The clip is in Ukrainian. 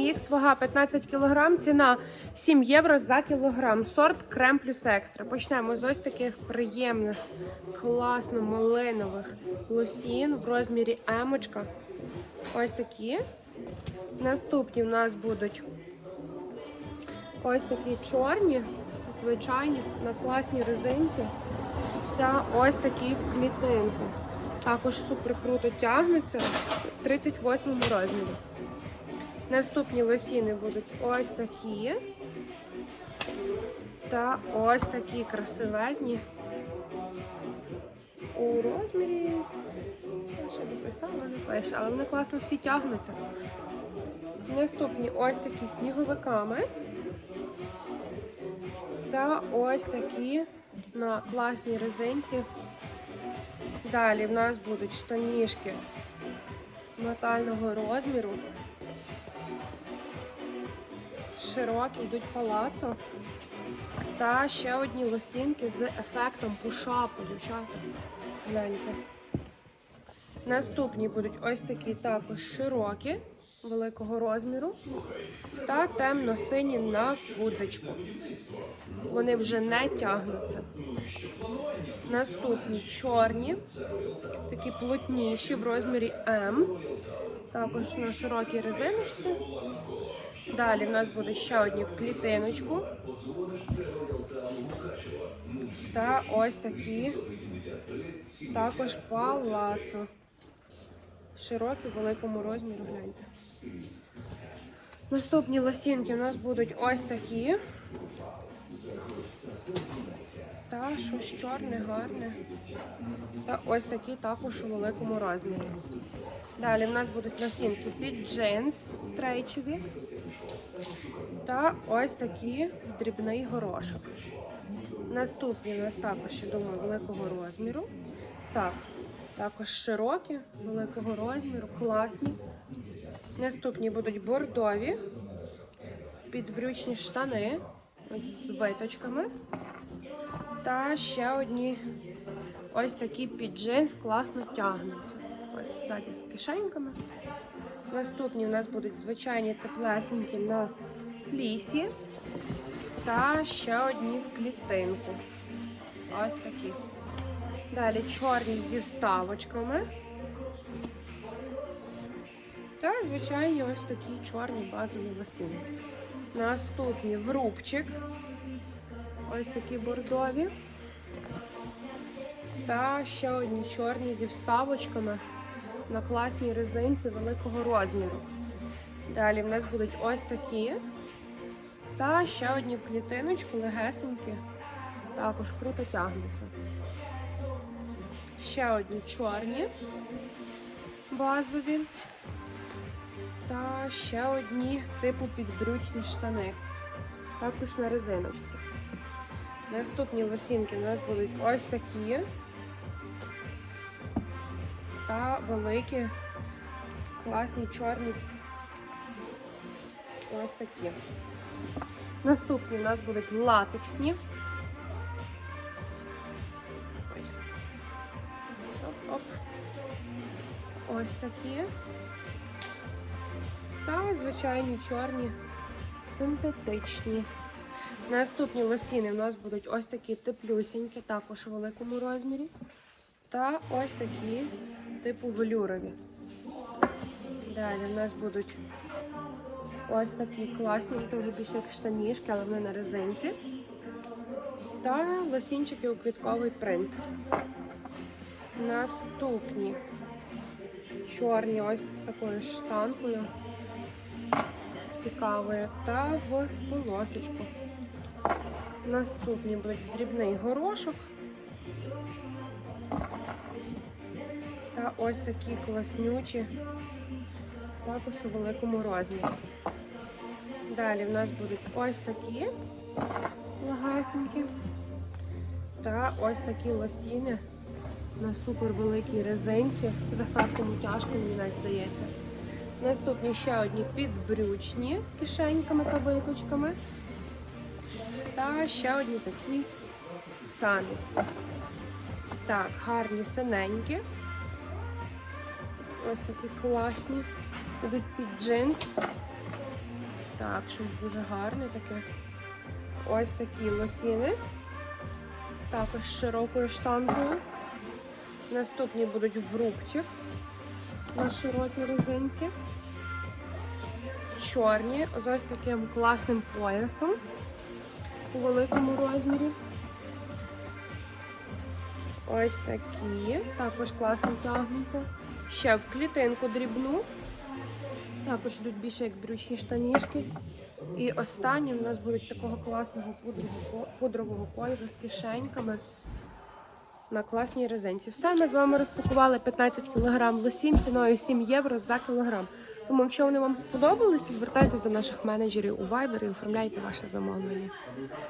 Х, вага 15 кг, ціна 7 євро за кілограм. Сорт крем плюс екстра. Почнемо з ось таких приємних, класно малинових лосін в розмірі емочка. Ось такі. Наступні в нас будуть ось такі чорні, звичайні, на класній резинці. Та ось такі в клітинку. Також супер круто тягнуться в 38 розмірі. Наступні лосіни будуть ось такі. Та ось такі красивезні. У розмірі. Я ще не писала, не пише, але вони класно всі тягнуться. Наступні ось такі сніговиками. Та ось такі на класній резинці. Далі в нас будуть штанішки метального розміру. Широкі йдуть палацо. Та ще одні лосінки з ефектом пушапу, дівчата. Гляньте. Наступні будуть ось такі також широкі, великого розміру. Та темно-сині на гудзичку. Вони вже не тягнуться. Наступні чорні, такі плотніші в розмірі М. Також на широкій резиночці. Далі в нас будуть ще одні в клітиночку. Та ось такі також палацо. Широкі в великому розмірі, гляньте. Наступні лосінки у нас будуть ось такі. Та щось чорне, гарне. Та ось такі також у великому розмірі. Далі в нас будуть лосінки під джинс стрейчеві. Та ось такі дрібний горошок. Наступні у нас також, я думаю, великого розміру. Так, також широкі, великого розміру, класні. Наступні будуть бордові, підбрючні штани ось з виточками. Та ще одні ось такі під джинс класно тягнуться. Ось ззаді з кишеньками. Наступні у нас будуть звичайні теплесенькі на флісі. Та ще одні в клітинку. Ось такі. Далі чорні зі вставочками. Та звичайні ось такі чорні базові лосинки. Наступні в рубчик. Ось такі бордові. Та ще одні чорні зі вставочками на класній резинці великого розміру. Далі в нас будуть ось такі. Та ще одні в клітиночку, легесенькі. Також круто тягнуться. Ще одні чорні, базові. Та ще одні типу підбрючні штани. Також на резиночці. Наступні лосінки у нас будуть ось такі. Та великі, класні чорні. Ось такі. Наступні у нас будуть латексні. Оп-оп. Ось такі. Та звичайні чорні синтетичні. Наступні лосіни у нас будуть ось такі теплюсінькі, також у великому розмірі. Та ось такі типу велюрові. Далі у нас будуть ось такі класні, це вже більше як штанішки, але вони на резинці. Та лосінчики у квітковий принт. Наступні чорні, ось з такою штанкою. Цікавою. Та в полосочку. Наступні будуть в дрібний горошок. Ось такі класнючі, також у великому розмірі. Далі в нас будуть ось такі лагасенькі. Та ось такі лосіни на супер великій резинці. За фарком тяжко, мені навіть здається. Наступні ще одні підбрючні з кишеньками та виточками. Та ще одні такі самі. Так, гарні синенькі. Ось такі класні. Ідуть під джинс. Так, щось дуже гарне таке. Ось такі лосіни. Також широкою штангою. Наступні будуть в рубчик на широкій резинці. Чорні з ось таким класним поясом у великому розмірі. Ось такі. Також класно тягнуться. Ще в клітинку дрібну. Також йдуть більше як брючні штанішки. І останні у нас будуть такого класного пудрового, пудрового кольору з кишеньками на класній резинці. Все, ми з вами розпакували 15 кг лосін ціною 7 євро за кілограм. Тому, якщо вони вам сподобалися, звертайтесь до наших менеджерів у Viber і оформляйте ваше замовлення.